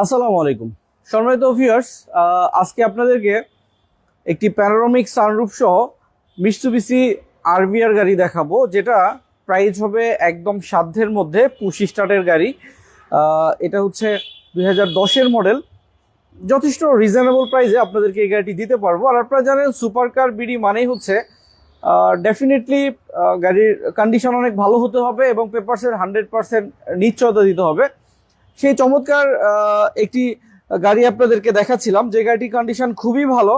আসসালামু আলাইকুম। সম্মানিত ভিউয়ার্স আজকে আপনাদেরকে একটি প্যানোরামিক সানরুফ সহ মিস্টুবিসি আরবিআর গাড়ি দেখাবো, যেটা প্রাইস হবে একদম সাধ্যের মধ্যে পুশি স্টার্টের গাড়ি। এটা হচ্ছে দুই হাজার মডেল যথেষ্ট রিজনেবল প্রাইসে আপনাদেরকে এই গাড়িটি দিতে পারব। আর আপনারা জানেন সুপার কার বিডি মানেই হচ্ছে ডেফিনেটলি গাড়ির কন্ডিশন অনেক ভালো হতে হবে এবং পেপারসের হান্ড্রেড পার্সেন্ট নিশ্চয়তা দিতে হবে। সেই চমৎকার একটি গাড়ি আপনাদেরকে দেখাচ্ছিলাম। যে গাড়িটির কন্ডিশন খুবই ভালো।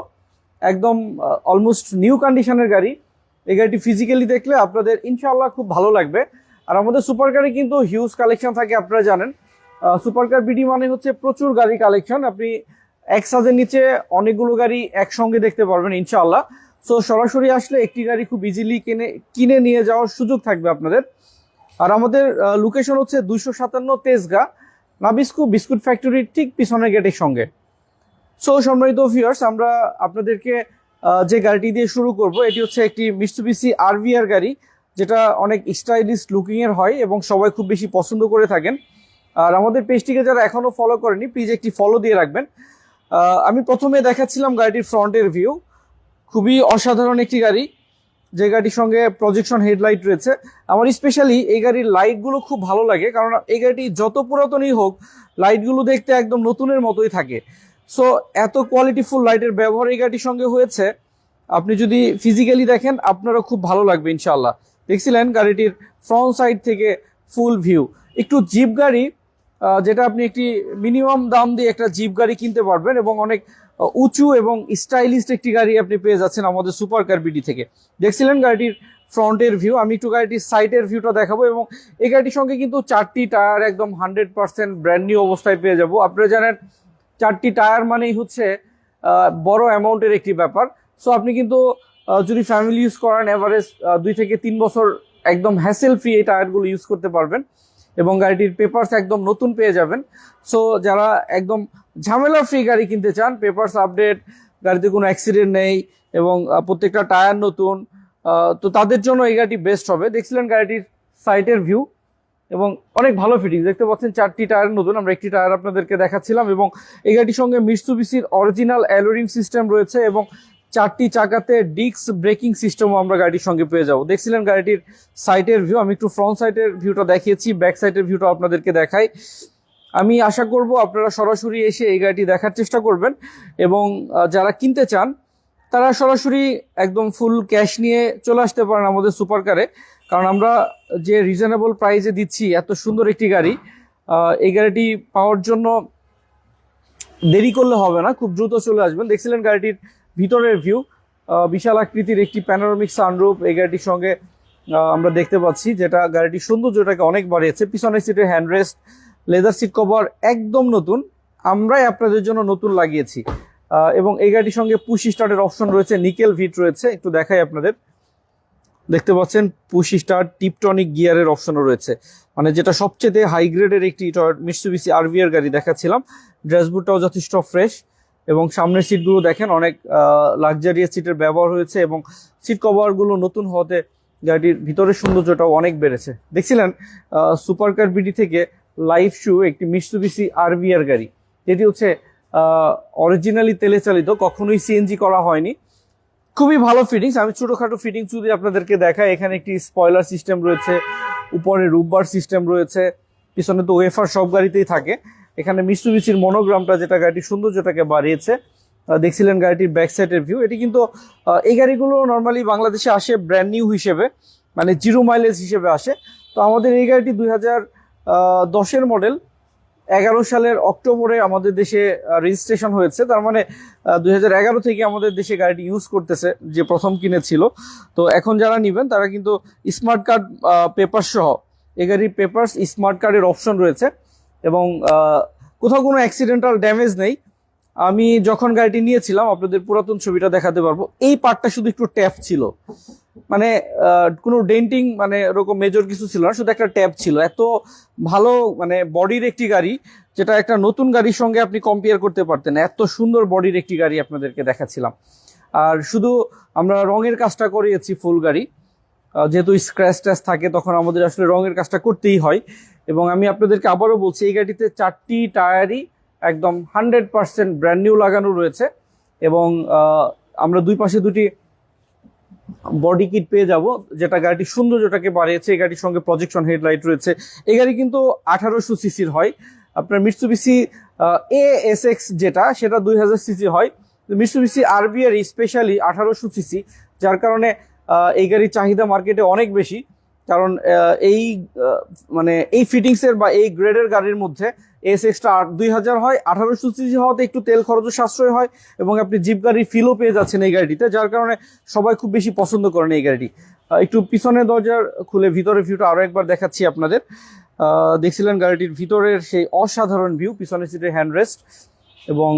একদম অলমোস্ট নিউ কন্ডিশনের গাড়ি। এই গাড়িটি ফিজিক্যালি দেখলে আপনাদের ইনশাআল্লাহ খুব ভালো লাগবে। আর আমাদের সুপার কারে কিন্তু হিউজ কালেকশন থাকে, আপনারা জানেন। সুপার কার বিডি মানে হচ্ছে প্রচুর গাড়ি কালেকশন আপনি এক সাজের নিচে অনেকগুলো গাড়ি একসঙ্গে দেখতে পারবেন ইনশাআল্লাহ। সো সরাসরি আসলে একটি গাড়ি খুব ইজিলি কিনে কিনে নিয়ে যাওয়ার সুযোগ থাকবে আপনাদের। আর আমাদের লোকেশন হচ্ছে দুইশো সাতান্ন তেজগা। নাবিস্কু বিস্কুট ফ্যাক্টরির ঠিক পিছনের গেটের সঙ্গে। সো সম্মানিত ভিউয়ার্স আমরা আপনাদেরকে যে গাড়িটি দিয়ে শুরু করব, এটি হচ্ছে একটি মিস্টুবিসি আরভিআর গাড়ি, যেটা অনেক স্টাইলিশ লুকিং এর হয় এবং সবাই খুব বেশি পছন্দ করে থাকেন। আর আমাদের পেজটিকে যারা এখনও ফলো করেনি প্লিজ একটি ফলো দিয়ে রাখবেন। আমি প্রথমে দেখাচ্ছিলাম গাড়িটির ফ্রন্টের ভিউ খুবই অসাধারণ একটি গাড়ি। যে গাড়ির সঙ্গে প্রজেকশন হেডলাইট রয়েছে, আমার স্পেশালি এই গাড়ির লাইটগুলো খুব ভালো লাগে, কারণ এই গাড়িটি যত পুরাতনই হোক লাইটগুলো দেখতে একদম নতুনের মতোই থাকে। সো এত কোয়ালিটিফুল লাইটের ব্যবহার এই গাড়ির সঙ্গে হয়েছে। আপনি যদি ফিজিক্যালি দেখেন, আপনারও খুব ভালো লাগবে ইনশাল্লাহ দেখছিলেন গাড়িটির ফ্রন্ট সাইড থেকে ফুল ভিউ একটু জিপ গাড়ি যেটা আপনি একটি মিনিমাম দাম দিয়ে একটা জিপ গাড়ি কিনতে পারবেন এবং অনেক উঁচু এবং স্টাইলিস্ট একটি গাড়ি আপনি পেয়ে যাচ্ছেন আমাদের সুপার কার বিডি থেকে। দেখছিলেন গাড়িটির ফ্রন্টের ভিউ আমি একটু গাড়িটির সাইডের ভিউটা দেখাবো এবং এই গাড়িটির সঙ্গে কিন্তু চারটি টায়ার একদম হান্ড্রেড পার্সেন্ট ব্র্যান্ড নিউ অবস্থায় পেয়ে যাব। আপনারা জানেন, চারটি টায়ার মানেই হচ্ছে বড় অ্যামাউন্টের একটি ব্যাপার। সো আপনি কিন্তু যদি ফ্যামিলি ইউজ করেন এভারেজ দুই থেকে তিন বছর একদম হ্যাসেল ফ্রি এই টায়ারগুলো ইউজ করতে পারবেন। এবং গাড়িটির পেপারস একদম নতুন পেয়ে যাবেন। সো যারা একদম ঝামেলা ফ্রি গাড়ি কিনতে চান পেপারস আপডেট গাড়িতে কোনো অ্যাক্সিডেন্ট নেই এবং প্রত্যেকটা টায়ার নতুন তো তাদের জন্য এই গাড়িটি বেস্ট হবে। দেখছিলেন গাড়িটির সাইটের ভিউ এবং অনেক ভালো ফিটিং দেখতে পাচ্ছেন চারটি টায়ার নতুন। আমরা একটি টায়ার আপনাদেরকে দেখাচ্ছিলাম এবং এই গাড়িটির সঙ্গে মিটসুবিসির অরিজিনাল অ্যালোরিং সিস্টেম রয়েছে এবং চারটি চাকাতে ডিস্ক ব্রেকিং সিস্টেমও আমরা গাড়ির সঙ্গে পেয়ে যাব। দেখছিলেন গাড়িটির সাইটের ভিউ আমি একটু ফ্রন্ট সাইডের ভিউটা দেখিয়েছি ব্যাক সাইডের ভিউটা আপনাদেরকে দেখাই। আমি আশা করব আপনারা সরাসরি এসে এই গাড়িটি দেখার চেষ্টা করবেন এবং যারা কিনতে চান, তারা সরাসরি একদম ফুল ক্যাশ নিয়ে চলে আসতে পারেন আমাদের সুপার কারে কারণ আমরা যে রিজনেবল প্রাইসে দিচ্ছি, এত সুন্দর একটি গাড়ি এই গাড়িটি পাওয়ার জন্য দেরি করলে হবে না, খুব দ্রুত চলে আসবেন। দেখছিলেন গাড়িটির ভিতরের ভিউ বিশাল আকৃতির একটি প্যানোরামিক সানরুফ এই গাড়িটির সঙ্গে আমরা দেখতে পাচ্ছি যেটা গাড়িটির সৌন্দর্যটাকে অনেক বাড়িয়েছে। পিছনের সিটের হ্যান্ডরেস্ট লেদার সিট কভার একদম নতুন। আমরাই আপনাদের জন্য নতুন লাগিয়েছি। এবং এই গাড়িটির সঙ্গে পুশি স্টার্টের অপশন রয়েছে নিকেল ভিট রয়েছে, একটু দেখাই আপনাদের। দেখতে পাচ্ছেন পুশ স্টার টিপটনিক গিয়ারের অপশনও রয়েছে। মানে যেটা সবচেয়ে হাই গ্রেডের একটি মিটসুবিসি আরভিআর গাড়ি দেখাচ্ছিলাম। ড্রেসবোর্ডটাও যথেষ্ট ফ্রেশ এবং সামনের সিটগুলো দেখেন, অনেক লাক্সারিয়াস সিটের ব্যবহার হয়েছে এবং সিট কভারগুলো নতুন হওয়াতে গাড়িটির ভিতরের সৌন্দর্যটাও অনেক বেড়েছে। দেখছিলেন সুপার কার বিডি থেকে লাইফ শু একটি মিটসুবিসি আরভিআর গাড়ি, যেটি হচ্ছে অরিজিনালি তেলে চালিত, কখনোই সিএনজি করা হয়নি। খুবই ভালো ফিটিংস আমি ছোটোখাটো ফিটিংস যদি আপনাদেরকে দেখাই, এখানে একটি স্পয়লার সিস্টেম রয়েছে, উপরে রুববার সিস্টেম রয়েছে, পিছনে তো ওয়েফার সব গাড়িতেই থাকে। এখানে মিস্টুবিসির মনোগ্রামটা যেটা গাড়িটির সৌন্দর্যটাকে বাড়িয়েছে দেখছিলেন গাড়িটির ব্যাক সাইডের ভিউ এটি কিন্তু এই গাড়িগুলো নর্মালি বাংলাদেশে আসে ব্র্যান্ড নিউ হিসেবে মানে জিরো মাইলেজ হিসেবে আসে। তো আমাদের এই গাড়িটি দুই হাজার দশের মডেল এগারো সালের অক্টোবরে আমাদের দেশে রেজিস্ট্রেশন হয়েছে। তার মানে দুই থেকে আমাদের দেশে গাড়িটি ইউজ করতেছে, যে প্রথম কিনেছিল। তো এখন যারা নেবেন, তারা কিন্তু স্মার্ট কার্ড পেপার সহ, এই গাড়ির পেপারস স্মার্ট কার্ডের অপশন রয়েছে। এবং কোথাও কোনো অ্যাক্সিডেন্টাল ড্যামেজ নেই। আমি যখন গাড়িটি নিয়েছিলাম, আপনাদের পুরাতন ছবিটা দেখাতে পারব। এই পার্টটা শুধু একটু ট্যাপ ছিল। মানে কোনো ডেন্টিং মানে এরকম মেজর কিছু ছিল না, শুধু একটা ট্যাপ ছিল। এত ভালো মানে বডির একটি গাড়ি, যেটা একটা নতুন গাড়ির সঙ্গে আপনি কম্পেয়ার করতে পারতেন। এত সুন্দর বডির একটি গাড়ি আপনাদেরকে দেখাচ্ছিলাম। আর শুধু আমরা রঙের কাজটা করিয়েছি ফুল গাড়ি। যেহেতু স্ক্র্যাচ ট্যাচ থাকে, তখন আমাদের আসলে রঙের কাজটা করতেই হয়। এবং আমি আপনাদেরকে আবারও বলছি, এই গাড়িতে চারটি টায়ারই একদম হান্ড্রেড পার্সেন্ট ব্র্যান্ড নিউ লাগানো রয়েছে এবং আমরা দুই পাশে দুটি বডি কিট পেয়ে যাব, যেটা গাড়িটির সৌন্দর্যটাকে বাড়িয়েছে, এই গাড়ির সঙ্গে প্রজেকশন হেডলাইট রয়েছে। এই গাড়ি কিন্তু আঠারোশো সিসির হয়। আপনার মিটসুবিসি এ এস এক্স যেটা, সেটা দুই হাজার সিসি হয়। মিটসুবিসি আরবিআর স্পেশালি আঠারোশো সিসি যার কারণে এই গাড়ির চাহিদা মার্কেটে অনেক বেশি। কারণ এই মানে এই ফিটিংসের বা এই গ্রেডের গাড়ির মধ্যে এস এক্সটা দুই হাজার হয়, আঠারোশো সিসি হওয়াতে একটু তেল খরচও সাশ্রয় হয় এবং আপনি জিপ গাড়ির ফিলও পেয়ে যাচ্ছেন এই গাড়িটিতে, যার কারণে সবাই খুব বেশি পছন্দ করেন এই গাড়িটি। একটু পিছনের দরজার খুলে ভিতরের ভিউটা আরও একবার দেখাচ্ছি আপনাদের। দেখছিলেন গাড়িটির ভিতরের সেই অসাধারণ ভিউ পিছনের সিটের হ্যান্ডরেস্ট এবং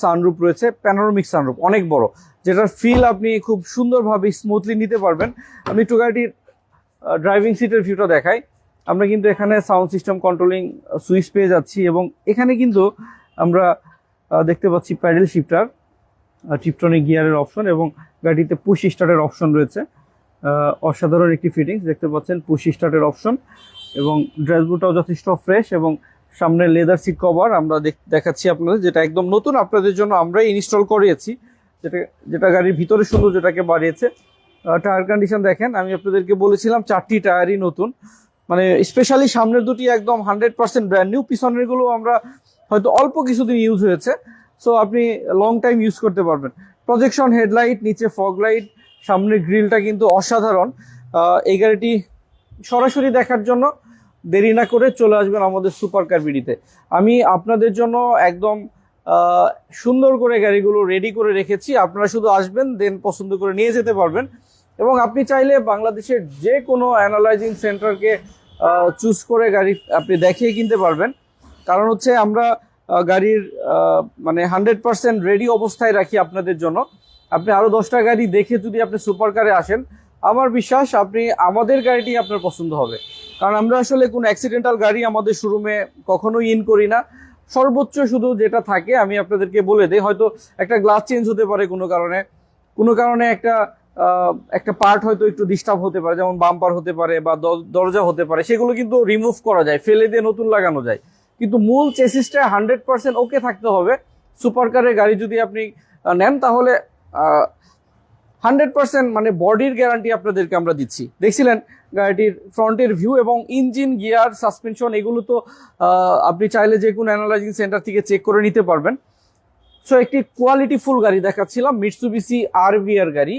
সানরুপ রয়েছে প্যানোরামিক সানরুপ অনেক বড়, যেটার ফিল আপনি খুব সুন্দরভাবে স্মুথলি নিতে পারবেন। আমি একটু গাড়িটির ড্রাইভিং সিটের ভিউটা দেখাই। আমরা কিন্তু এখানে সাউন্ড সিস্টেম কন্ট্রোলিং সুইচ পেয়ে যাচ্ছি এবং এখানে কিন্তু আমরা দেখতে পাচ্ছি প্যাডেল শিফটার টিপটনিক গিয়ারের অপশন এবং গাড়িতে পুশ স্টার্টের অপশন রয়েছে। অসাধারণ একটি ফিটিংস দেখতে পাচ্ছেন পুশ স্টার্টের অপশন এবং ড্রেসবোর্ডটাও যথেষ্ট ফ্রেশ এবং সামনে লেদার সিট কভার আমরা দেখ- দেখাচ্ছি আপনাদের যেটা একদম নতুন আপনাদের জন্য আমরাই ইনস্টল করিয়েছি, যেটা যেটা গাড়ির ভিতরে সৌন্দর্যটাকে বাড়িয়েছে। টায়ার কন্ডিশন দেখেন, আমি আপনাদেরকে বলেছিলাম চারটি টায়ারই নতুন। মানে স্পেশালি সামনের দুটি একদম হান্ড্রেড পার্সেন্ট ব্র্যান্ড নিউ পিছনেরগুলো আমরা হয়তো অল্প কিছুদিন ইউজ হয়েছে। সো আপনি লং টাইম ইউজ করতে পারবেন। প্রজেকশন হেডলাইট নিচে ফগ লাইট সামনের গ্রিলটা কিন্তু অসাধারণ। এই গাড়িটি সরাসরি দেখার জন্য দেরি না করে চলে আসবেন আমাদের সুপার কার বিডিতে। আমি আপনাদের জন্য একদম সুন্দর করে গাড়িগুলো রেডি করে রেখেছি। আপনারা শুধু আসবেন দেন পছন্দ করে নিয়ে যেতে পারবেন। এবং আপনি চাইলে বাংলাদেশের যে কোনো অ্যানালাইজিং সেন্টারকে চুজ করে গাড়ি আপনি দেখিয়ে কিনতে পারবেন। কারণ হচ্ছে আমরা গাড়ির মানে হান্ড্রেড পার্সেন্ট রেডি অবস্থায় রাখি আপনাদের জন্য। আপনি আরও দশটা গাড়ি দেখে যদি আপনি সুপার কারে আসেন, আমার বিশ্বাস আপনি, আমাদের গাড়িটি আপনার পছন্দ হবে। কারণ আমরা আসলে কোনো অ্যাক্সিডেন্টাল গাড়ি আমাদের শোরুমে কখনোই ইন করি না। সর্বোচ্চ শুধু যেটা থাকে, আমি আপনাদেরকে বলে দিই, হয়তো একটা গ্লাস চেঞ্জ হতে পারে কোনো কারণে। কোনো কারণে একটা একটা পার্ট হয়তো একটু ডিস্টার্ব হতে পারে, যেমন বাম্পার হতে পারে বা দরজা হতে পারে, সেগুলো কিন্তু রিমুভ করা যায়, ফেলে দিয়ে নতুন লাগানো যায়। কিন্তু মূল চেসিসটা হান্ড্রেড পার্সেন্ট ওকে থাকতে হবে। সুপার কারের গাড়ি যদি আপনি নেন তাহলে হান্ড্রেড পার্সেন্ট মানে বডির গ্যারান্টি আপনাদেরকে আমরা দিচ্ছি। দেখছিলেন গাড়িটির ফ্রন্টের ভিউ এবং ইঞ্জিন গিয়ার সাসপেনশন এগুলো তো আপনি চাইলে যে কোনো অ্যানালাইজিং সেন্টার থেকে চেক করে নিতে পারবেন। সো একটি কোয়ালিটি ফুল গাড়ি দেখাচ্ছিলাম মিটসুবিসি আরভিআর গাড়ি।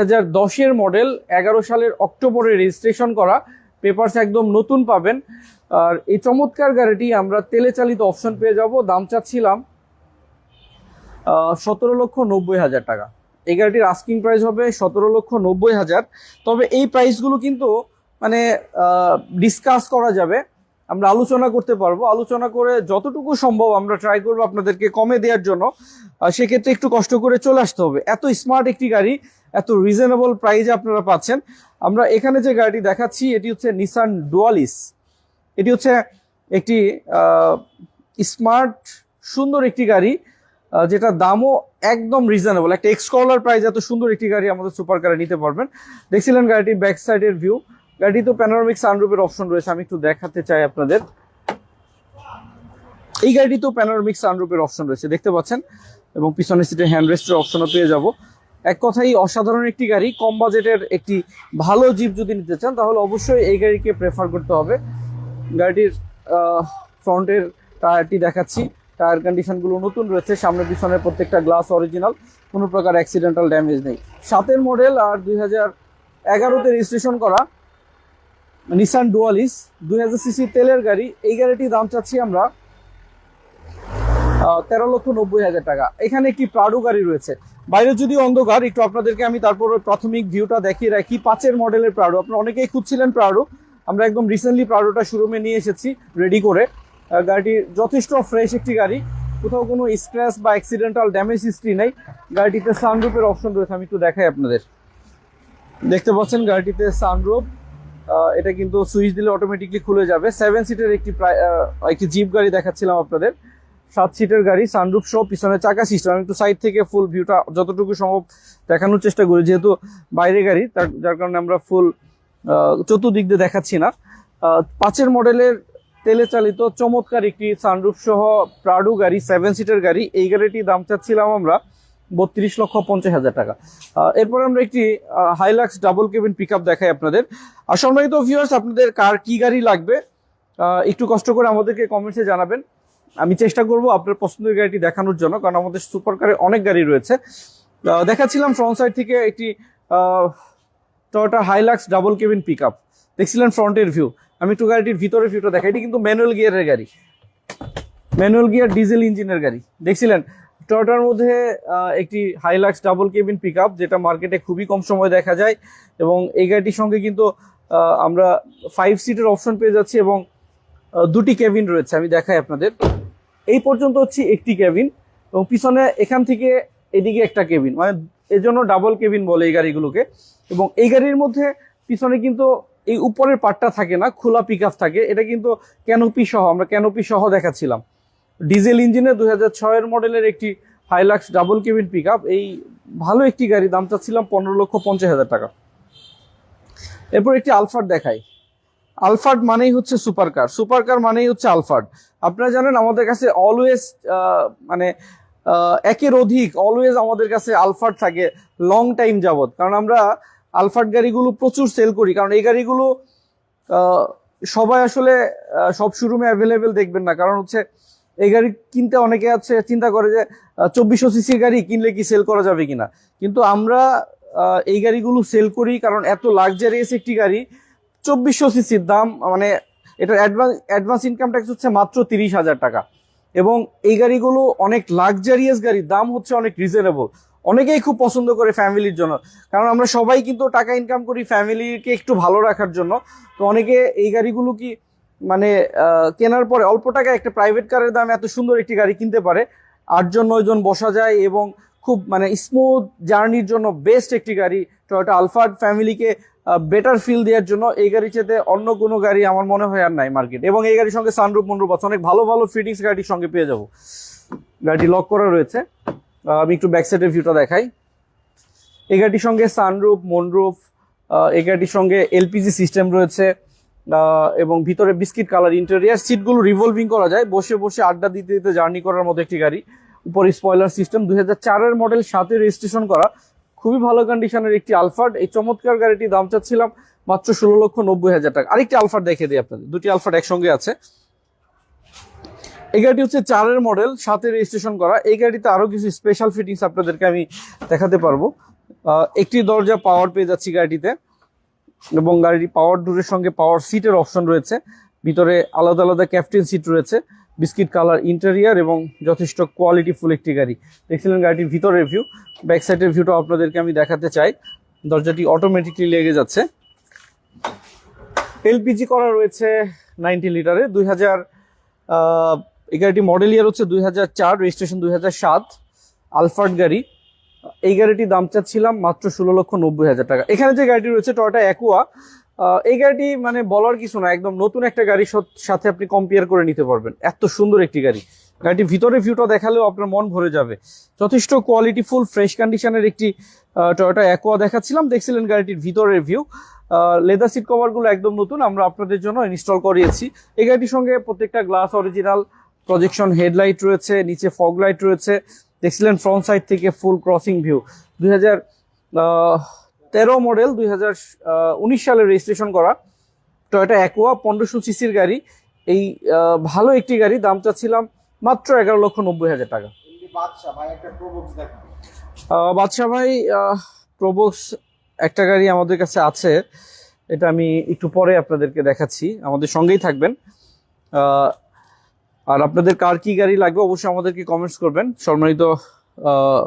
হাজার দশের মডেল এগারো সালের অক্টোবরে রেজিস্ট্রেশন করা পেপারস একদম নতুন পাবেন। আর এই চমৎকার গাড়িটি আমরা তেলে চালিত অপশন পেয়ে যাব, দাম চাচ্ছিলাম সতেরো লক্ষ নব্বই হাজার টাকা। এই গাড়িটির আস্কিং প্রাইস হবে সতেরো লক্ষ নব্বই হাজার। তবে এই প্রাইসগুলো কিন্তু মানে ডিসকাস করা যাবে। আমরা আলোচনা করতে পারব। আলোচনা করে যতটুকু সম্ভব আমরা ট্রাই করব আপনাদেরকে কমে দেওয়ার জন্য। সেক্ষেত্রে একটু কষ্ট করে চলে আসতে হবে। এত স্মার্ট একটি গাড়ি এত রিজনেবল প্রাইজে আপনারা পাচ্ছেন। আমরা এখানে যে গাড়িটি দেখাচ্ছি, এটি হচ্ছে নিসান ডুয়ালিস এটি হচ্ছে একটি স্মার্ট সুন্দর একটি গাড়ি যেটার দামও একদম রিজনেবল একটা এক্সকলার প্রাইস এত সুন্দর একটি গাড়ি আমাদের সুপার কারে নিতে পারবেন। দেখছিলেন গাড়িটির ব্যাক সাইডের ভিউ গাড়িটি তো প্যানোরামিক সানরুফের অপশন রয়েছে, আমি একটু দেখাতে চাই আপনাদের। এই গাড়িটি তো প্যানোরামিক সানরুফের অপশন রয়েছে, দেখতে পাচ্ছেন? এবং পিছনের সিটের হ্যান্ডরেস্টের অপশনও পেয়ে যাব। এক কথাই অসাধারণ একটি গাড়ি, কম বাজেটের একটি ভালো জিপ যদি নিতে চান, তাহলে অবশ্যই এই গাড়িকে প্রেফার করতে হবে। গাড়িটির ফ্রন্টের টায়ারটি দেখাচ্ছি। টায়ার কন্ডিশনগুলো নতুন রয়েছে, সামনে পিছনের প্রত্যেকটা গ্লাস অরিজিনাল কোনো প্রকার অ্যাক্সিডেন্টাল ড্যামেজ নেই। সাতের মডেল আর দুই হাজার এগারোতে রেজিস্ট্রেশন করা নিসান ডুয়ালিস দুই হাজার সিসি তেলের গাড়ি। এই গাড়িটির দাম চাচ্ছি আমরা তেরো লক্ষ নব্বই হাজার টাকা। এখানে একটি প্রাডো গাড়ি রয়েছে। বাইরে যদি অন্ধকার, একটু আপনাদেরকে আমি তারপর প্রাথমিক ভিউটা দেখিয়ে রাখি। পাঁচের মডেলের প্রাডো। আপনারা অনেকেই খুঁজছিলেন প্রাডো। আমরা একদম রিসেন্টলি প্রাডোটা শোরুমে নিয়ে এসেছি রেডি করে। গাড়িটি যথেষ্ট ফ্রেশ একটি গাড়ি। কোথাও কোনো স্ক্র্যাচ বা অ্যাক্সিডেন্টাল ড্যামেজ হিস্ট্রি নেই। গাড়িটিতে সানরুফের অপশন রয়েছে, আমি একটু দেখাই আপনাদের। দেখতে পাচ্ছেন গাড়িটিতে সানরুফ এটা কিন্তু সুইচ দিলে অটোমেটিকলি খুলে যাবে। সেভেন সিটের একটি একটি জিপ গাড়ি দেখাচ্ছিলাম আপনাদের। সাত সিটের গাড়ি সানরুফ সহ পিছনে চাকা সিস্টেম আমি একটু সাইড থেকে ফুল ভিউটা যতটুকু সম্ভব দেখানোর চেষ্টা করি, যেহেতু বাইরে গাড়ি, তার, যার কারণে আমরা ফুল চতুর্দিক দিয়ে দেখাচ্ছি না। পাঁচের মডেলের তেলে চালিত চমৎকার একটি সানরুফ সহ প্রাডু গাড়ি সেভেন সিটার গাড়ি। এই গাড়িটির দাম চাচ্ছিলাম আমরা বত্রিশ লক্ষ পঞ্চাশ হাজার টাকা। এরপর আমরা একটি হাইলাক্স ডাবল কেবিন পিক দেখাই আপনাদের। আর সম্মানিত ভিউয়ার্স আপনাদের কার কি গাড়ি লাগবে একটু কষ্ট করে আমাদেরকে কমেন্টসে জানাবেন। আমি চেষ্টা করব আপনার পছন্দের গাড়িটি দেখানোর জন্য, কারণ আমাদের সুপার কারে অনেক গাড়ি রয়েছে। দেখাচ্ছিলাম ফ্রন্ট সাইড থেকে একটি Toyota Hilux double cabin pickup দেখছিলেন ফ্রন্টের ভিউ আমি একটু গাড়িটির ভিতরের ভিউটা দেখাই। এটি কিন্তু ম্যানুয়াল গিয়ারের গাড়ি। ম্যানুয়াল গিয়ার ডিজেল ইঞ্জিনের গাড়ি। দেখছিলেন? টয়োটার মধ্যে একটি হাইলাক্স ডাবল কেবিন পিক যেটা মার্কেটে খুবই কম সময় দেখা যায়। এবং এই গাড়িটির সঙ্গে কিন্তু আমরা ফাইভ সিটের অপশন পেয়ে যাচ্ছি এবং দুটি কেবিন রয়েছে। আমি দেখাই আপনাদের। এই পর্যন্ত হচ্ছে একটি কেবিন এবং পিছনে এখান থেকে এদিকে একটা কেবিন মানে এর জন্য ডাবল কেবিন বলে এই গাড়িগুলোকে। এবং এই গাড়ির মধ্যে পিছনে কিন্তু এই উপরের পার্টটা থাকে না, খোলা পিক থাকে। এটা কিন্তু ক্যানোপি সহ, আমরা ক্যানোপি সহ দেখাচ্ছিলাম। ডিজেল ইঞ্জিনের দুই হাজার ছয়ের মডেলের একটি হাইলাক্স ডাবল কেবিন পিক এই ভালো একটি গাড়ি, দাম চাচ্ছিলাম পনেরো লক্ষ পঞ্চাশ হাজার টাকা। এরপর একটি আলফার দেখাই। আলফার্ড মানেই হচ্ছে সুপার কার সুপার কার মানেই হচ্ছে আলফার্ড। আপনারা জানেন, আমাদের কাছে অলওয়েজ মানে একের অধিক অলওয়েজ আমাদের কাছে আলফার্ড থাকে লং টাইম যাবত কারণ আমরা আলফার্ড গাড়িগুলো প্রচুর সেল করি। কারণ এই গাড়িগুলো সবাই আসলে সব শোরুমে অ্যাভেলেবেল দেখবেন না। কারণ হচ্ছে, এই গাড়ি কিনতে অনেকে আছে, চিন্তা করে যে চব্বিশশো সিসির গাড়ি কিনলে কি সেল করা যাবে কিনা? কিন্তু আমরা এই গাড়িগুলো সেল করি কারণ এত লাক্সারিয়াস একটি গাড়ি। চব্বিশশো সিসির দাম মানে এটার অ্যাডভান্স অ্যাডভান্স ইনকাম ট্যাক্স হচ্ছে মাত্র তিরিশ হাজার টাকা। এবং এই গাড়িগুলো অনেক লাক্সারিয়াস গাড়ি দাম হচ্ছে অনেক রিজনেবল অনেকেই খুব পছন্দ করে ফ্যামিলির জন্য। কারণ আমরা সবাই কিন্তু টাকা ইনকাম করি ফ্যামিলিকে একটু ভালো রাখার জন্য। তো অনেকে এই গাড়িগুলো কি মানে কেনার পরে অল্প টাকায় একটা প্রাইভেট কারের দাম এত সুন্দর একটি গাড়ি কিনতে পারে। আটজন, নয়জন বসা যায় এবং খুব মানে স্মুথ জার্নির জন্য বেস্ট একটি গাড়ি টয়োটা আলফার্ড ফ্যামিলিকে বেটার ফিল দেওয়ার জন্য এই গাড়ির চেয়ে অন্য কোনো গাড়ি আমার মনে হয় আর নাই মার্কেট এবং এই গাড়ির সঙ্গে সানরুপ মনরুপ আছে। অনেক ভালো ভালো ফিটিংস গাড়ির সঙ্গে পেয়ে যাব। গাড়িটি লক করা রয়েছে। আমি একটু ব্যাক সাইডের ভিউটা দেখাই। এই গাড়িটির সঙ্গে সানরুফ মনরুফ এই গাড়িটির সঙ্গে এলপিজি সিস্টেম রয়েছে। এবং ভিতরে বিস্কিট কালার ইন্টেরিয়ার সিটগুলো রিভলভিং করা যায়। বসে বসে আড্ডা দিতে দিতে জার্নি করার মতো একটি গাড়ি। উপরে স্পয়লার সিস্টেম দুই চারের মডেল সাথে রেজিস্ট্রেশন করা। খুবই ভালো কন্ডিশনের একটি আলফার্ড এই চমৎকার গাড়িটি দাম চাচ্ছিলাম মাত্র ষোলো লক্ষ নব্বই হাজার টাকা। আরেকটি আলফার্ড দেখে দিই আপনাদের। দুটি আলফার্ড একসঙ্গে আছে। এই গাড়িটি হচ্ছে চারের মডেল সাথে রেজিস্ট্রেশন করা। এই গাড়িতে আরও কিছু স্পেশাল ফিটিংস আপনাদেরকে আমি দেখাতে পারব। একটি দরজা পাওয়ার পেয়ে যাচ্ছি গাড়িটিতে এবং গাড়িটি পাওয়ার ডোরের সঙ্গে পাওয়ার সিটের অপশন রয়েছে। ভিতরে আলাদা আলাদা ক্যাপ্টেন সিট রয়েছে। বিস্কিট কালার ইন্টেরিয়ার এবং যথেষ্ট কোয়ালিটি ফুল একটি গাড়ি। দেখছিলেন গাড়িটির ভিতরের ভিউ ব্যাক সাইডের ভিউটা আপনাদেরকে আমি দেখাতে চাই। দরজাটি অটোমেটিকলি লেগে যাচ্ছে। এলপিজি করা রয়েছে নাইনটি লিটারে, দুই হাজার এই গাড়িটি মডেল ইয়ার হচ্ছে দুই হাজার চার রেজিস্ট্রেশন দুই হাজার সাত। আলফার্ড গাড়ি। এই গাড়িটির দাম চাচ্ছিলাম মাত্র ষোলো লক্ষ নব্বই হাজার টাকা। এখানে যে গাড়িটি রয়েছে টয়টা অ্যাকুয়া এই গাড়িটি মানে বলার কিছু না, একদম নতুন একটা গাড়ির সাথে আপনি কম্পেয়ার করে নিতে পারবেন। এত সুন্দর একটি গাড়ি। গাড়িটির ভিতরে ভিউটা দেখালেও আপনার মন ভরে যাবে। যথেষ্ট কোয়ালিটি ফুল ফ্রেশ কন্ডিশনের একটি টয়োটা অ্যাকোয়া দেখাচ্ছিলাম। দেখছিলেন গাড়িটির ভিতরের ভিউ লেদার সিট কভারগুলো একদম নতুন। আমরা আপনাদের জন্য ইনস্টল করিয়েছি। এই গাড়িটির সঙ্গে প্রত্যেকটা গ্লাস অরিজিনাল প্রজেকশন হেডলাইট রয়েছে, নিচে ফগ লাইট রয়েছে। দেখছিলেন ফ্রন্ট সাইড থেকে ফুল ক্রসিং ভিউ দুই হাজার তেরো মডেল দুই হাজার উনিশ সালে রেজিস্ট্রেশন করা। টয়োটা অ্যাকোয়া পনেরোশো সিসির গাড়ি। এই ভালো একটি গাড়ি দাম চাচ্ছিলাম মাত্র এগারো লক্ষ নব্বই হাজার টাকা। এমনি বাদশা ভাই প্রবক্স একটা গাড়ি আমাদের কাছে আছে। এটা আমি একটু পরে আপনাদেরকে দেখাচ্ছি। আমাদের সঙ্গেই থাকবেন। আর আপনাদের কার কি গাড়ি লাগবে অবশ্যই আমাদেরকে কমেন্টস করবেন। সম্মানিত আহ,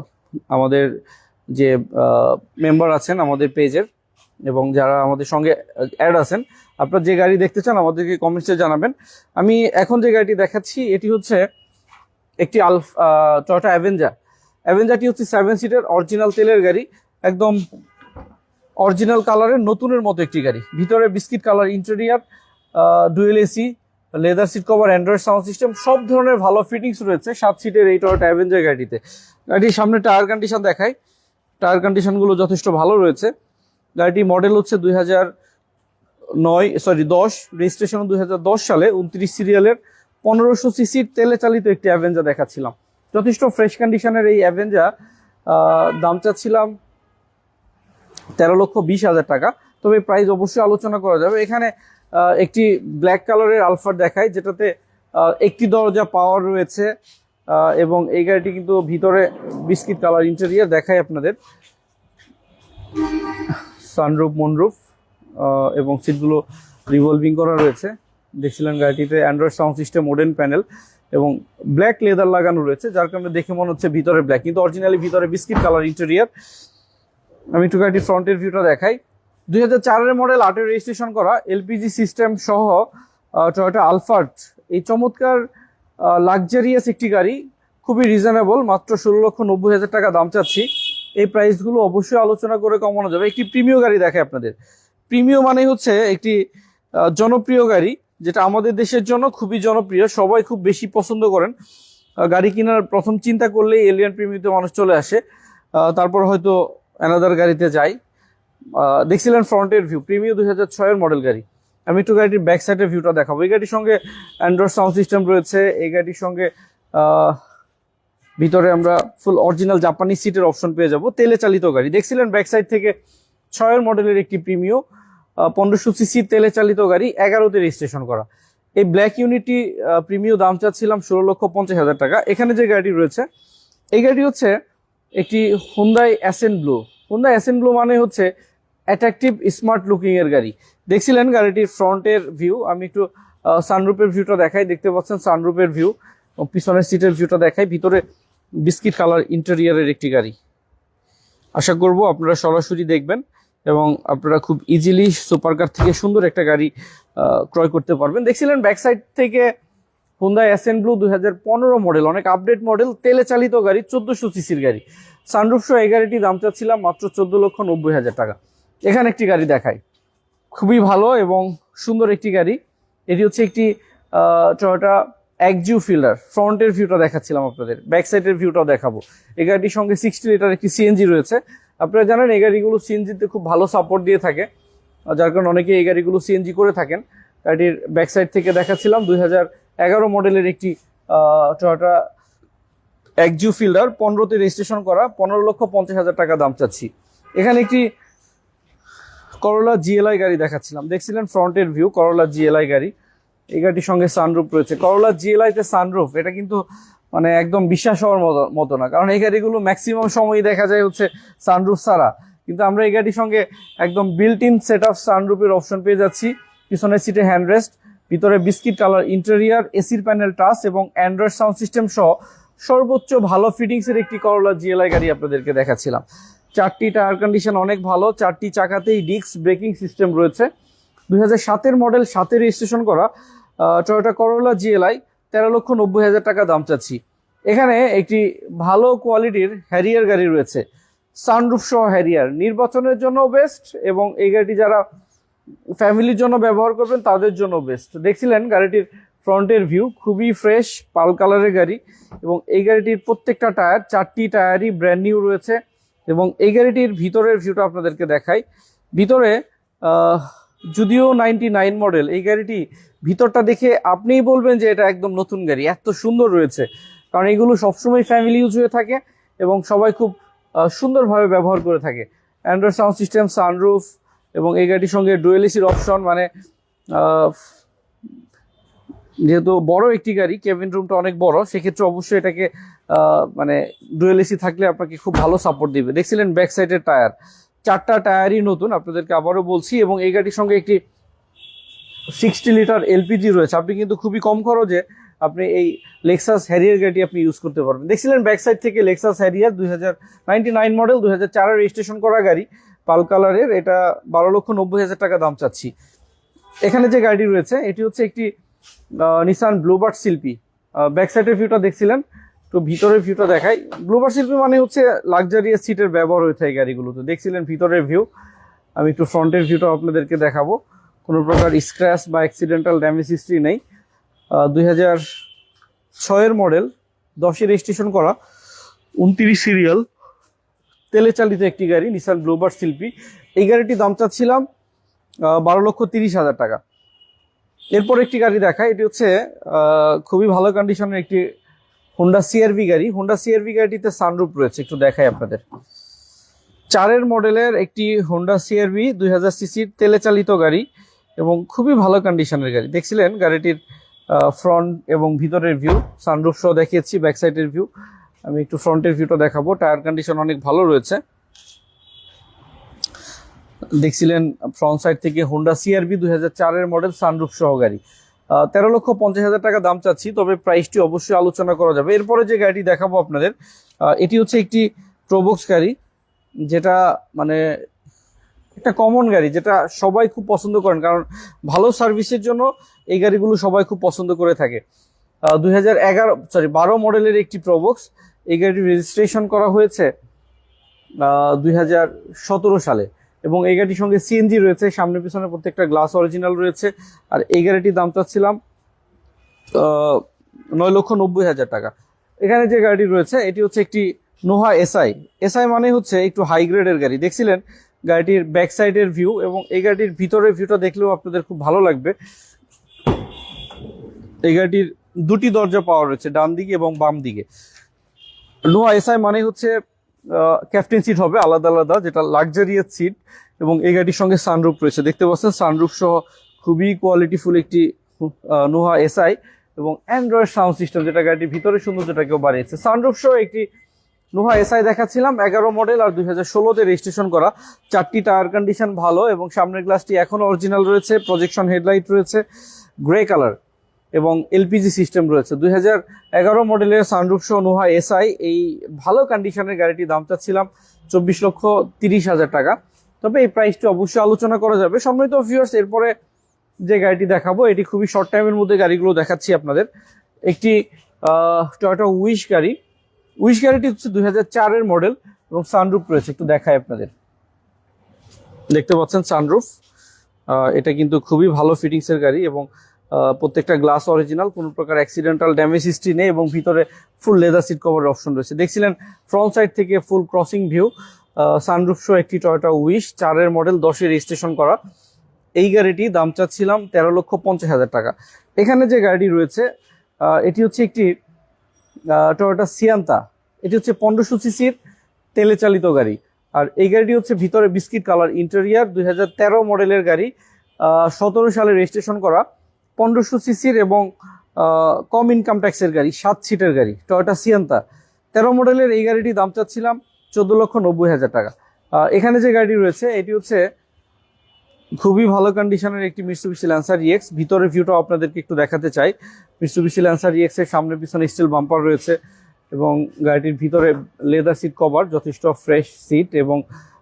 আমাদের যে মেম্বার আছেন আমাদের পেজের এবং যারা আমাদের সঙ্গে অ্যাড আছেন, আপনার যে গাড়ি দেখতে চান আমাদেরকে কমেন্টসে জানাবেন। আমি এখন যে গাড়িটি দেখাচ্ছি, এটি হচ্ছে একটি আলফ টয়টা অ্যাভেঞ্জার অ্যাভেঞ্জারটি হচ্ছে সেভেন সিটের অরিজিনাল তেলের গাড়ি, একদম অরিজিনাল কালারের নতুনের মতো একটি গাড়ি। ভিতরে biscuit colour interior dual AC leather seat cover android sound system সব ধরনের ভালো ফিটিংস রয়েছে সাত সিটের এই টয়টা অ্যাভেঞ্জার গাড়িতে। গাড়ির সামনে টায়ার কন্ডিশন দেখায়। টায়ার কন্ডিশনগুলো যথেষ্ট ভালো রয়েছে। গাড়িটি মডেল হচ্ছে দুই নয় সরি দশ রেজিস্ট্রেশন দুই হাজার দশ সালে। উনত্রিশ সিরিয়ালের পনেরোশো সিসির তেলে চালিত একটি অ্যাভেঞ্জার দেখাচ্ছিলাম। যথেষ্ট ফ্রেশ কন্ডিশনের এই অ্যাভেঞ্জার দাম চাচ্ছিলাম তেরো লক্ষ বিশ হাজার টাকা। তবে প্রাইস অবশ্যই আলোচনা করা যাবে। এখানে একটি ব্ল্যাক কালারের আলফার দেখায় যেটাতে একটি দরজা পাওয়ার রয়েছে। এবং এই গাড়িটি কিন্তু ভিতরে বিস্কিট কালার ইন্টেরিয়ার দেখায় আপনাদের। সানরুফ, মনরুফ এবং সিটগুলো রিভলভিং করা রয়েছে। দেখছিলেন গাড়িটিতে android sound system modern panel এবং ব্ল্যাক লেদার লাগানো রয়েছে, যার কারণে দেখে মনে হচ্ছে ভিতরে ব্ল্যাক কিন্তু অরিজিনালি ভিতরে বিস্কিট কালার ইন্টেরিয়ার আমি একটু গাড়িটির ফ্রন্টের ভিউটা দেখাই। দুই হাজার চারের মডেল আটের রেজিস্ট্রেশন করা এলপিজি সিস্টেম সহ টয়োটা আলফার্ট এই চমৎকার লাক্সারিয়াস একটি গাড়ি, খুবই রিজনেবল মাত্র ষোলো লক্ষ নব্বই হাজার টাকা দাম চাচ্ছি। এই প্রাইসগুলো অবশ্যই আলোচনা করে কমানো যাবে। একটি প্রিমিয় গাড়ি দেখে আপনাদের। প্রিমিয় মানে হচ্ছে একটি জনপ্রিয় গাড়ি, যেটা আমাদের দেশের জন্য খুবই জনপ্রিয়। সবাই খুব বেশি পছন্দ করেন। গাড়ি কেনার প্রথম চিন্তা করলেই এলিয়ান প্রিমিয়তে মানুষ চলে আসে। তারপর হয়তো অ্যানাদার গাড়িতে যায়। দেখছিলেন ফ্রন্টের ভিউ প্রিমিয় দুই হাজার ছয়ের মডেল গাড়ি। আমি একটু গাড়িটির ব্যাক সাইডের ভিউটা দেখাবো। এই গাড়ির সঙ্গে অ্যান্ড্রয়েড সাউন্ড সিস্টেম রয়েছে। এই গাড়ির সঙ্গে ভিতরে আমরা ফুল অরিজিনাল জাপানি সিটের অপশন পেয়ে যাব। তেলে চালিত গাড়ি। দেখছিলেন ব্যাক সাইড থেকে ছয়ের মডেলের একটি প্রিমিয় পনেরোশো সিসি তেলে চালিত গাড়ি, এগারোতে রেজিস্ট্রেশন করা। এই ব্ল্যাক ইউনিটি প্রিমিয় দাম চাচ্ছিলাম ষোলো লক্ষ পঞ্চাশ হাজার টাকা। এখানে যে গাড়ি রয়েছে, এই গাড়ি হচ্ছে একটি Hyundai Accent blue Hyundai Accent blue মানে হচ্ছে অ্যাট্রাকটিভ স্মার্ট লুকিংয়ের গাড়ি। দেখছিলেন গাড়িটির ফ্রন্টের ভিউ আমি একটু সানরুপের ভিউটা দেখাই, দেখতে পাচ্ছেন সানরুপের ভিউ পিছনের সিটের ভিউটা দেখাই, ভিতরে বিস্কিট কালার ইন্টেরিয়ারের একটি গাড়ি। আশা করব আপনারা সরাসরি দেখবেন, এবং আপনারা খুব ইজিলি সুপার কার থেকে সুন্দর একটা গাড়ি ক্রয় করতে পারবেন। দেখছিলেন ব্যাক সাইড থেকে হুন্দাই অ্যাসেন ব্লু দুই হাজার পনেরো মডেল অনেক আপডেট মডেল তেলে চালিত গাড়ি, চোদ্দোশো সিসির গাড়ি। সানরুফ সহ এই গাড়িটি দাম চাচ্ছিলাম মাত্র চোদ্দ লক্ষ নব্বই হাজার টাকা। এখানে একটি গাড়ি দেখাই। খুবই ভালো এবং সুন্দর একটি গাড়ি। এটি হচ্ছে একটি টয়োটা একজিউ ফিল্ডার। ফ্রন্টের ভিউটা দেখাচ্ছিলাম আপনাদের, ব্যাক সাইডের ভিউটাও দেখাবো। এই গাড়িটির সঙ্গে সিক্সটি লিটার একটি সিএনজি রয়েছে। আপনারা জানেন, এই গাড়িগুলো সিএনজিতে খুব ভালো সাপোর্ট দিয়ে থাকে। যার কারণে অনেকে এই গাড়িগুলো সিএনজি করে থাকেন। গাড়িটির ব্যাক সাইড থেকে দেখাচ্ছিলাম, দুই এগারো মডেলের একটি টয়োটা একজিউ ফিল্ডার। পনেরোতে রেজিস্ট্রেশন করা, পনেরো লক্ষ পঞ্চাশ হাজার টাকা দাম চাচ্ছি। এখানে একটি করোলা জিএলআই গাড়ি দেখাচ্ছিলাম। দেখছিলেন ফ্রন্টের ভিউ করোলা জিএলআই গাড়ি। এই গাড়িটির সঙ্গে সানরুফ রয়েছে। করোলা জিএলআই তে সানরুফ এটা কিন্তু মানে একদম বিশ্বাস হওয়ার মতো না। কারণ এই গাড়িগুলো ম্যাক্সিমাম সময়ই দেখা যায় হচ্ছে সানরুফ ছাড়া। কিন্তু আমরা এই গাড়ির সঙ্গে একদম বিল্ট ইন সেট আপ সানরুফের অপশন পেয়ে যাচ্ছি। পিছনের সিটে হ্যান্ডরেস্ট ভিতরে বিস্কিট কালার ইন্টেরিয়ার এসির প্যানেল টাচ এবং অ্যান্ড্রয়েড সাউন্ড সিস্টেম সহ সর্বোচ্চ ভালো ফিটিংসের একটি করোলা জিএলআই গাড়ি আপনাদেরকে দেখাচ্ছিলাম। চারটি টায়ার কন্ডিশন অনেক ভালো, চারটি চাকাতেই ডিস্ক ব্রেকিং সিস্টেম রয়েছে। দুই হাজার সাতের মডেল সাতে রেজিস্ট্রেশন করা টয়োটা করোলা জিএলআই তেরো লক্ষ নব্বই হাজার টাকা দাম চাচ্ছি। এখানে একটি ভালো কোয়ালিটির হ্যারিয়ার গাড়ি রয়েছে। সানরুফ সহ হ্যারিয়ার নির্বাচনের জন্য বেস্ট এবং এই গাড়িটি যারা ফ্যামিলির জন্য ব্যবহার করবেন, তাদের জন্য বেস্ট দেখছিলেন গাড়িটির ফ্রন্টের ভিউ খুবই ফ্রেশ, পাল কালারের গাড়ি এবং এই গাড়িটির প্রত্যেকটা টায়ার, চারটি টায়ারই ব্র্যান্ড নিউ রয়েছে এবং এই গাড়িটির ভিতরের ভিউটা আপনাদেরকে দেখাই। ভিতরে যদিও নাইনটি নাইন মডেল এই গাড়িটি ভিতরটা দেখে আপনিই বলবেন যে এটা একদম নতুন গাড়ি, এত সুন্দর রয়েছে। কারণ এগুলো সবসময় ফ্যামিলি ইউজ হয়ে থাকে এবং সবাই খুব সুন্দরভাবে ব্যবহার করে থাকে। অ্যান্ড্রয়েড সাউন্ড সিস্টেম সানরুফ এবং এই গাড়িটির সঙ্গে ডুয়েল এসির অপশন মানে যেহেতু বড় একটি গাড়ি কেবিন রুমটা অনেক বড়, সেক্ষেত্রে অবশ্যই এটাকে মানে ডুয়েল এসি থাকলে আপনাকে খুব ভালো সাপোর্ট দিবে। দেখছিলেন ব্যাক সাইডের টায়ার চারটা টায়ারই নতুন, আপনাদেরকে আবারও বলছি, এবং এই গাড়ির সঙ্গে একটি সিক্সটি লিটার এলপিজি রয়েছে। আপনি কিন্তু খুবই কম খরচে আপনি এই লেক্সাস হ্যারিয়ার গাড়ি আপনি ইউজ করতে পারবেন। দেখছিলেন ব্যাক সাইড থেকে লেক্সাস হ্যারিয়ার দুই মডেল দুই হাজার রেজিস্ট্রেশন করা গাড়ি। পাল কালারের, এটা বারো লক্ষ নব্বই হাজার টাকা দাম চাচ্ছি। এখানে যে গাড়িটি রয়েছে, এটি হচ্ছে একটি নিসান ব্লুবার্ড শিল্পী ব্যাক সাইডের ভিউটা দেখছিলেন, তো ভিতরের ভিউটা দেখাই। ব্লুবার্ড শিল্পী মানে হচ্ছে লাক্সারিয়াস সিটের ব্যবহার হয়ে থাকে গাড়িগুলোতে। দেখছিলেন ভিতরের ভিউ আমি একটু ফ্রন্টের ভিউটা আপনাদেরকে দেখাবো। কোনো প্রকার স্ক্র্যাচ বা অ্যাক্সিডেন্টাল ড্যামেজ হিস্ট্রি নেই। দুই হাজার ছয়ের মডেল দশে রেজিস্ট্রেশন করা, উনত্রিশ সিরিয়াল তেলে চালিত একটি গাড়ি নিসান ব্লুবার্ড শিল্পী এই গাড়িটির দাম চাচ্ছিলাম বারো লক্ষ তিরিশ হাজার টাকা। এরপর একটি গাড়ি দেখায়, এটি হচ্ছে খুবই ভালো কন্ডিশনের একটি হোন্ডা সিআরভি গাড়ি। হোন্ডা সিআরভি গাড়িটিতে সানরুপ রয়েছে, একটু দেখাই আপনাদের। চারের মডেলের একটি হোন্ডা সিআরভি দুই হাজার সিসির তেলে চালিত গাড়ি এবং খুবই ভালো কন্ডিশনের গাড়ি। দেখছিলেন গাড়িটির ফ্রন্ট এবং ভিতরের ভিউ সানরুফ সহ দেখিয়েছি ব্যাক সাইডের ভিউ আমি একটু ফ্রন্টের ভিউটা দেখাবো। টায়ার কন্ডিশন অনেক ভালো রয়েছে। দেখছিলেন ফ্রন্ট সাইড থেকে হোন্ডা সিআরবি দুই চারের মডেল সানরুফ সহ গাড়ি। তেরো লক্ষ পঞ্চাশ হাজার টাকা দাম চাচ্ছি, তবে প্রাইসটি অবশ্যই আলোচনা করা যাবে। এরপরে যে গাড়িটি দেখাবো আপনাদের এটি হচ্ছে একটি প্রোবক্স গাড়ি, যেটা মানে একটা কমন গাড়ি, যেটা সবাই খুব পছন্দ করেন। কারণ ভালো সার্ভিসের জন্য এই গাড়িগুলো সবাই খুব পছন্দ করে থাকে। দুই হাজার এগারো সরি বারো মডেলের একটি প্রোবক্স এই গাড়িটি রেজিস্ট্রেশন করা হয়েছে দুই হাজার সতেরো সালে। এবং এই গাড়িটির সঙ্গে সিএনজি রয়েছে, সামনে পিছনে প্রত্যেকটা গ্লাস অরিজিনাল রয়েছে। আর এই গাড়িটির দাম চাচ্ছিলাম নয় লক্ষ নব্বই হাজার টাকা। এখানে যে গাড়িটি রয়েছে, এটি হচ্ছে একটি নোহা এসআই এসআই মানে হচ্ছে একটু হাই গ্রেডের গাড়ি। দেখছিলেন গাড়িটির ব্যাক সাইডের ভিউ এবং এই গাড়িটির ভিতরের ভিউটা দেখলেও আপনাদের খুব ভালো লাগবে। এই গাড়িটির দুটি দরজা পাওয়া রয়েছে, ডান দিকে এবং বাম দিকে। নোয়া এসআই মানে হচ্ছে ক্যাপ্টেন সিট হবে, আলাদা আলাদা, যেটা লাক্সারিয়াস সিট এবং এই গাড়িটির সঙ্গে সানরুফ রয়েছে। দেখতে পাচ্ছেন সানরুফ সহ খুবই কোয়ালিটিফুল একটি নোহা এসআই এবং অ্যান্ড্রয়েড সাউন্ড সিস্টেম যেটা গাড়িটির ভিতরে সৌন্দর্যটাকেও বাড়িয়েছে। সানরুফ সহ একটি নোহা এসআই দেখাচ্ছিলাম, এগারো মডেল আর দুই হাজার ষোলোতে রেজিস্ট্রেশন করা। চারটি টায়ার কন্ডিশন ভালো এবং সামনের গ্লাসটি এখনও অরিজিনাল রয়েছে প্রজেকশন হেডলাইট রয়েছে গ্রে কালার এবং এলপিজি সিস্টেম রয়েছে। দুই হাজার এগারো মডেলের সানরুফ সহ নোহা এসআই, এই ভালো কন্ডিশনের গাড়িটির দাম চাচ্ছিলাম চব্বিশ লক্ষ তিরিশ হাজার টাকা। তবে এই প্রাইসটি অবশ্যই আলোচনা করা যাবে। সম্মানিত ভিউয়ার্স এরপরে যে গাড়িটি দেখাবো, এটি খুবই শর্ট টাইমের মধ্যে গাড়িগুলো দেখাচ্ছি আপনাদের। একটি টয়োটা উইশ গাড়ি। উইশ গাড়িটি হচ্ছে দুই হাজার চারের মডেল এবং সানরুফ রয়েছে। একটু দেখায় আপনাদের। দেখতে পাচ্ছেন সানরুফ। এটা কিন্তু খুবই ভালো ফিটিংসের গাড়ি এবং প্রত্যেকটা গ্লাস অরিজিনাল, কোনো প্রকার অ্যাক্সিডেন্টাল ড্যামেজ হিস্ট্রি নেই এবং ভিতরে ফুল লেদার সিট কভারের অপশন রয়েছে। দেখছিলেন ফ্রন্ট সাইড থেকে full crossing view sunroof show একটি টয়োটা উইশ চারের মডেল দশে রেজিস্ট্রেশন করা। এই গাড়িটি দাম চাচ্ছিলাম তেরো লক্ষ পঞ্চাশ হাজার টাকা। এখানে যে গাড়িটি রয়েছে এটি হচ্ছে একটি টয়োটা সিয়ান্তা এটি হচ্ছে পনেরোশো সিসির তেলে চালিত গাড়ি। আর এই গাড়িটি হচ্ছে ভিতরে বিস্কিট কালার ইন্টেরিয়ার দুই হাজার তেরো মডেলের গাড়ি সতেরো সালে রেজিস্ট্রেশন করা। পনেরোশো সিসির এবং কম ইনকাম ট্যাক্সের গাড়ি, সাত সিটের গাড়ি টয়টা সিয়ান্তা তেরো মডেলের এই গাড়িটি দাম চাচ্ছিলাম চোদ্দ লক্ষ নব্বই হাজার টাকা। এখানে যে গাড়িটি রয়েছে, এটি হচ্ছে খুবই ভালো কন্ডিশনের একটি মিটসুবিশি ল্যান্সার ইএক্স ভিতরের ভিউটা আপনাদেরকে একটু দেখাতে চাই। মিটসুবিশি ল্যান্সার ইএক্স এর সামনে পিছনে স্টিল বাম্পার রয়েছে এবং গাড়িটির ভিতরে লেদার সিট কভার যথেষ্ট ফ্রেশ সিট এবং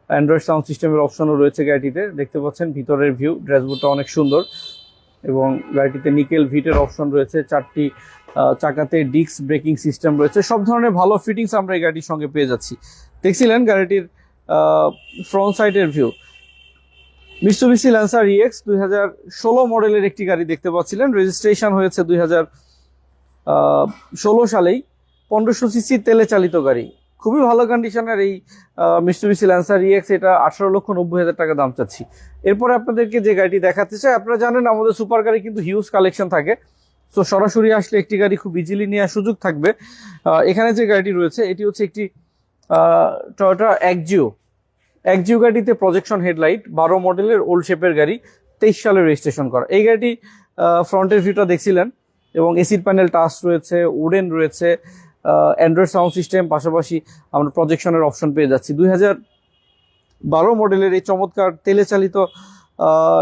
অ্যান্ড্রয়েড সাউন্ড সিস্টেমের অপশনও রয়েছে গাড়িটিতে। দেখতে পাচ্ছেন ভিতরের ভিউ ড্যাশবোর্ডটা অনেক সুন্দর। এবং গাড়িটিতে নিকেল ভিটের অপশন রয়েছে, চারটি চাকাতে ডিস্ক ব্রেকিং সিস্টেম রয়েছে। সব ধরনের ভালো ফিটিংস আমরা এই গাড়ির সঙ্গে পেয়ে যাচ্ছি। দেখছিলেন গাড়িটির ফ্রন্ট সাইডের ভিউ মিটসুবিসি ল্যান্সার ইএক্স দুই হাজার ষোলো মডেলের একটি গাড়ি দেখতে পাচ্ছিলেন। রেজিস্ট্রেশন হয়েছে দুই হাজার ষোলো সালেই। পনেরোশো সিসি তেলে চালিত গাড়ি। খুবই ভালো কন্ডিশনের এই মিটসুবিসি ল্যান্সার ইএক্স এটা আঠারো লক্ষ নব্বই হাজার টাকা দাম চাচ্ছি। এরপরে আপনাদেরকে যে গাড়িটি দেখাতে চাই, আপনারা জানেন আমাদের সুপার গাড়ি কিন্তু হিউজ কালেকশন থাকে। সো সরাসরি আসলে একটি গাড়ি খুব ইজিলি নেওয়ার সুযোগ থাকবে। এখানে যে গাড়িটি রয়েছে, এটি হচ্ছে একটি টয়োটা একজিও একজিও গাড়িতে প্রজেকশন হেডলাইট বারো মডেলের ওল্ড শেপের গাড়ি, তেইশ সালে রেজিস্ট্রেশন করা। এই গাড়িটি ফ্রন্টের ভিউটা দেখছিলেন এবং এসির প্যানেল টাচ রয়েছে উডেন রয়েছে অ্যান্ড্রয়েড সাউন্ড সিস্টেম পাশাপাশি আমরা প্রজেকশনের অপশন পেয়ে যাচ্ছি। দুই বারো মডেলের এই চমৎকার তেলে চালিত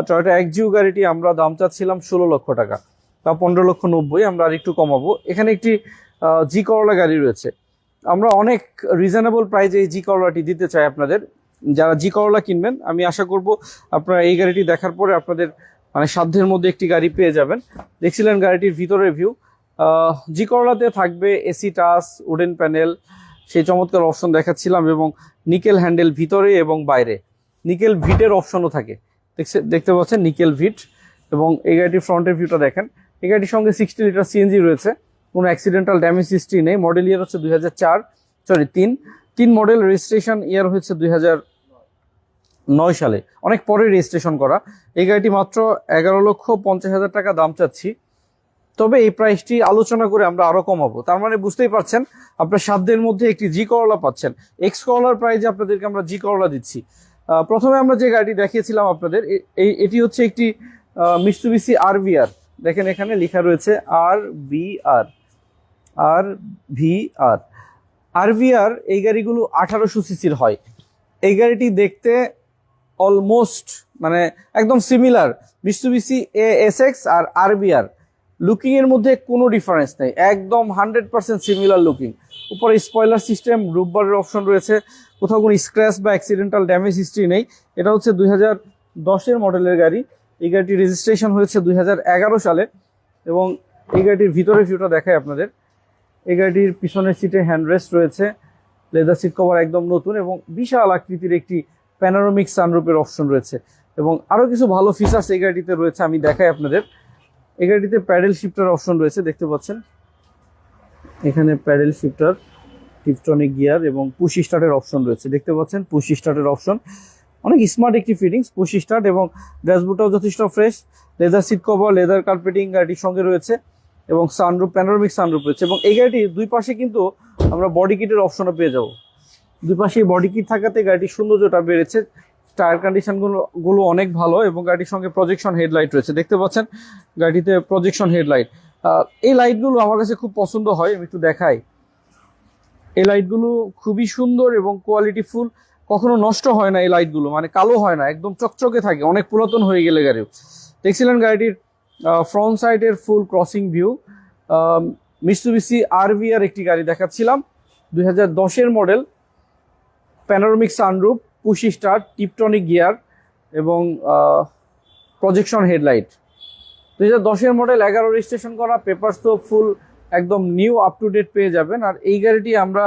টয়োটা একজিও গাড়িটি আমরা দাম চাচ্ছিলাম ষোলো লক্ষ টাকা তা পনেরো লক্ষ নব্বই, আমরা আর একটু কমাবো। এখানে একটি জি করলা গাড়ি রয়েছে। আমরা অনেক রিজনেবল প্রাইজে এই জি করলাটি দিতে চাই আপনাদের। যারা জি করলা কিনবেন, আমি আশা করব আপনারা এই গাড়িটি দেখার পরে আপনাদের মানে সাধ্যের মধ্যে একটি গাড়ি পেয়ে যাবেন। দেখছিলেন গাড়িটির ভিতরের ভিউ জি করলাতে থাকবে এসি টাচ উডেন প্যানেল, সেই চমৎকার অপশন দেখাচ্ছিলাম এবং নিকেল হ্যান্ডেল ভিতরে এবং বাইরে। নিকেল ভিটের অপশনও থাকে। দেখতে পাচ্ছেন নিকেল ভিট এবং এই গাড়িটির ফ্রন্টের ভিউটা দেখেন। এই গাড়িটির সঙ্গে সিক্সটি লিটার সিএনজি রয়েছে। কোনো অ্যাক্সিডেন্টাল ড্যামেজ হিস্ট্রি নেই। মডেল ইয়ার হচ্ছে দুই হাজার চার সরি তিন। তিন মডেল রেজিস্ট্রেশন ইয়ার হচ্ছে দুই নয় সালে। অনেক পরে রেজিস্ট্রেশন করা। এই গাড়িটি মাত্র এগারো লক্ষ পঞ্চাশ হাজার টাকা দাম চাচ্ছি। তবে এই প্রাইসটি আলোচনা করে আমরা আরও কমাবো। তার মানে বুঝতেই পারছেন, আপনার সাধ্যের মধ্যে একটি জি করলা পাচ্ছেন। এক্স করলার প্রাইজে আপনাদেরকে আমরা জি করলা দিচ্ছি। প্রথমে আমরা যে গাড়িটি দেখিয়েছিলাম আপনাদের এই, এটি হচ্ছে একটি মিস্তুবিসি আর ভিআর দেখেন এখানে লেখা রয়েছে R B R R V R R VR এই গাড়িগুলো আঠারোশো সিসির হয়। এই গাড়িটি দেখতে অলমোস্ট মানে একদম similar Mitsubishi A S X আর আরবিআর লুকিং এর মধ্যে কোনো ডিফারেন্স নেই। একদম হান্ড্রেড পার্সেন্ট সিমিলার লুকিং উপরে স্পয়লার সিস্টেম রুববারের অপশন রয়েছে। কোথাও কোনো স্ক্র্যাচ বা অ্যাক্সিডেন্টাল ড্যামেজ হিস্ট্রি নেই। এটা হচ্ছে দুই হাজার দশের মডেলের গাড়ি। এই গাড়িটি রেজিস্ট্রেশন হয়েছে দুই হাজার এগারো সালে। এবং এই গাড়িটির ভিতরে ভিউটা দেখায় আপনাদের। এই গাড়িটির পিছনের সিটে হ্যান্ডরেস্ট রয়েছে। লেদার সিট কভার একদম নতুন এবং বিশাল আকৃতির একটি প্যানারোমিক সানরুপের অপশন রয়েছে। এবং আরও কিছু ভালো ফিচার্স এই গাড়িটিতে রয়েছে, আমি দেখাই আপনাদের। এই গাড়িটিতে প্যাডেল শিফটার অপশন রয়েছে, দেখতে পাচ্ছেন। এখানে প্যাডেল শিফটার, টিপটনিক গিয়ার এবং পুশ স্টার্টের অপশন রয়েছে, দেখতে পাচ্ছেন। পুশ স্টার্টের অপশন। অনেক স্মার্ট একটি ফিটিংস, পুশ স্টার্ট এবং ড্যাশবোর্ডটাও যথেষ্ট fresh. Leather seat cover, leather carpeting গাড়িটির সঙ্গে রয়েছে এবং সানরুপ প্যানোরামিক সানরুপ রয়েছে এবং এই গাড়িটির দুই পাশে কিন্তু আমরা বডি কিটের অপশনও পেয়ে যাব। দুই পাশে বডি কিট থাকাতে গাড়িটির সৌন্দর্যটা বেড়েছে। টায়ার কন্ডিশনগুলো অনেক ভালো এবং গাড়ির সঙ্গে প্রজেকশন হেডলাইট রয়েছে। দেখতে পাচ্ছেন? গাড়িতে প্রজেকশন হেডলাইট এই লাইটগুলো আমার কাছে খুব পছন্দ হয়, আমি একটু দেখাই। এই লাইটগুলো খুবই সুন্দর এবং কোয়ালিটি ফুল কখনো নষ্ট হয় না এই লাইটগুলো মানে কালো হয় না, একদম চকচকে থাকে, অনেক পুরাতন হয়ে গেলে গাড়ি দেখছিলেন গাড়িটির ফ্রন্ট সাইডের full crossing view Mitsubishi RVR একটি গাড়ি দেখাচ্ছিলাম, দুই হাজার model panoramic sunroof push start tiptronic gear এবং প্রজেকশন হেডলাইট দুই হাজার দশের মডেল এগারো রেজিস্ট্রেশন করা পেপারস তো ফুল একদম নিউ আপ টু ডেট পেয়ে যাবেন। আর এই গাড়িটি আমরা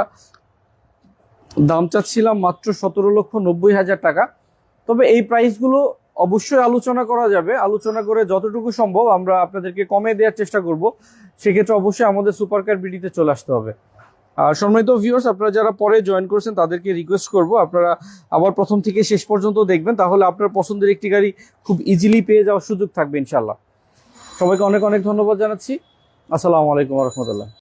দাম চাচ্ছিলাম মাত্র সতেরো লক্ষ নব্বই হাজার টাকা। তবে এই প্রাইসগুলো অবশ্যই আলোচনা করা যাবে। আলোচনা করে যতটুকু সম্ভব আমরা আপনাদেরকে কমে দেওয়ার চেষ্টা করব। সেক্ষেত্রে অবশ্যই আমাদের সুপার কার বিডিতে চলে আসতে হবে। সম্মানিত ভিউয়ার্স আপনারা যারা পরে জয়েন করেছেন, তাদেরকে রিকোয়েস্ট করব, আপনারা আবার প্রথম থেকে শেষ পর্যন্ত দেখবেন, তাহলে আপনার পছন্দের একটি গাড়ি খুব ইজিলি পেয়ে যাওয়ার সুযোগ থাকবে ইনশাল্লাহ সবাইকে অনেক অনেক ধন্যবাদ জানাচ্ছি। আসসালামু আলাইকুম রহমতুল্লাহ।